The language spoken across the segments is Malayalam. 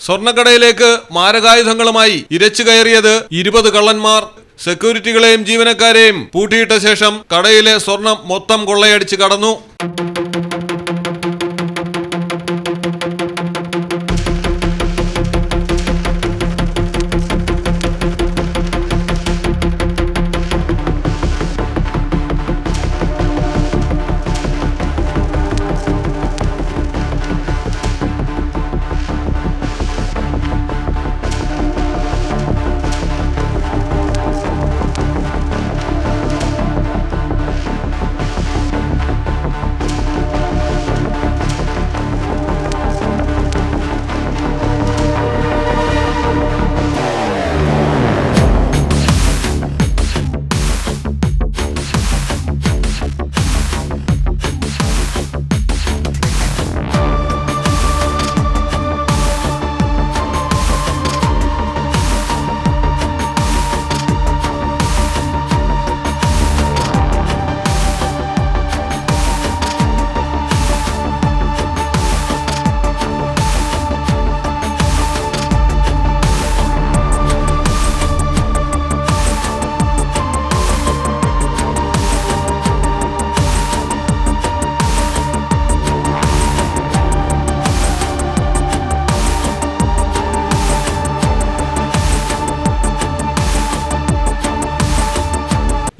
സ്വർണക്കടയിലേക്ക് മാരകായുധങ്ങളുമായി ഇരച്ചു കയറിയത് ഇരുപത് കള്ളന്മാർ. സെക്യൂരിറ്റികളെയും ജീവനക്കാരെയും പൂട്ടിയിട്ട ശേഷം കടയിലെ സ്വർണം മൊത്തം കൊള്ളയടിച്ച് കടന്നു.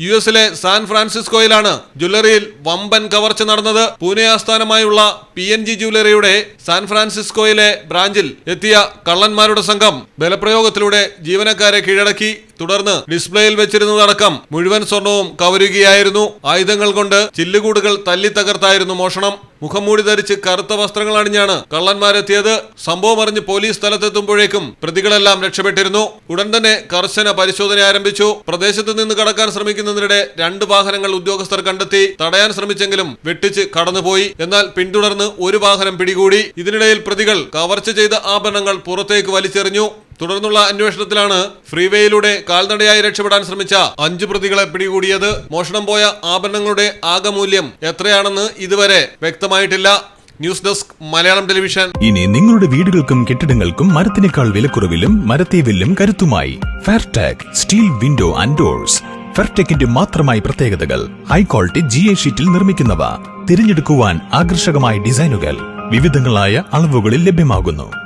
യു എസിലെ സാൻ ഫ്രാൻസിസ്കോയിലാണ് ജ്വല്ലറിയിൽ വമ്പൻ കവർച്ച നടന്നത്. പൂനെ ആസ്ഥാനമായുള്ള പി എൻ ജി ജ്വല്ലറിയുടെ സാൻ ഫ്രാൻസിസ്കോയിലെ ബ്രാഞ്ചിൽ എത്തിയ കള്ളന്മാരുടെ സംഘം ബലപ്രയോഗത്തിലൂടെ ജീവനക്കാരെ കീഴടക്കി. തുടർന്ന് ഡിസ്പ്ലേയിൽ വെച്ചിരുന്നതടക്കം മുഴുവൻ സ്വർണവും കവരുകയായിരുന്നു. ആയുധങ്ങൾ കൊണ്ട് ചില്ലുകൂടുകൾ തല്ലി തകർത്തായിരുന്നു മോഷണം. മുഖംമൂടി ധരിച്ച് കറുത്ത വസ്ത്രങ്ങൾ അണിഞ്ഞാണ് കള്ളന്മാരെത്തിയത്. സംഭവം അറിഞ്ഞ് പോലീസ് സ്ഥലത്തെത്തുമ്പോഴേക്കും പ്രതികളെല്ലാം രക്ഷപ്പെട്ടിരുന്നു. ഉടൻ തന്നെ കർശന പരിശോധന ആരംഭിച്ചു. പ്രദേശത്ത് നിന്ന് കടക്കാൻ ശ്രമിക്കുന്നതിനിടെ രണ്ട് വാഹനങ്ങൾ ഉദ്യോഗസ്ഥർ കണ്ടെത്തി. തടയാൻ ശ്രമിച്ചെങ്കിലും വെട്ടിച്ച് കടന്നുപോയി. എന്നാൽ പിന്തുടർന്ന് ഒരു വാഹനം പിടികൂടി. ഇതിനിടയിൽ പ്രതികൾ കവർച്ച ചെയ്ത ആഭരണങ്ങൾ പുറത്തേക്ക് വലിച്ചെറിഞ്ഞു. തുടർന്നുള്ള അന്വേഷണത്തിലാണ് ഫ്രീവേയിലൂടെ കാൽനടയായി രക്ഷപ്പെടാൻ ശ്രമിച്ച അഞ്ചു പ്രതികളെ പിടികൂടിയത്. മോഷണം പോയ ആഭരണങ്ങളുടെ ആകെ മൂല്യം എത്രയാണെന്ന് ഇതുവരെ വ്യക്തമായിട്ടില്ല. News desk Malayalam television. ഇനി നിങ്ങളുടെ വീടുകൾക്കും കെട്ടിടങ്ങൾക്കും മരത്തിനേക്കാൾ വിലക്കുറവിലും മരത്തെ വില്ലും കരുത്തുമായി. Fairtag steel window and doors ഫെയർടെക്കിന്റെ മാത്രമായി പ്രത്യേകതകൾ. ഹൈ ക്വാളിറ്റി ജി എ ഷീറ്റിൽ നിർമ്മിക്കുന്നവ. തിരഞ്ഞെടുക്കുവാൻ ആകർഷകമായ ഡിസൈനുകൾ. വിവിധങ്ങളായ അളവുകളിൽ ലഭ്യമാകുന്നു.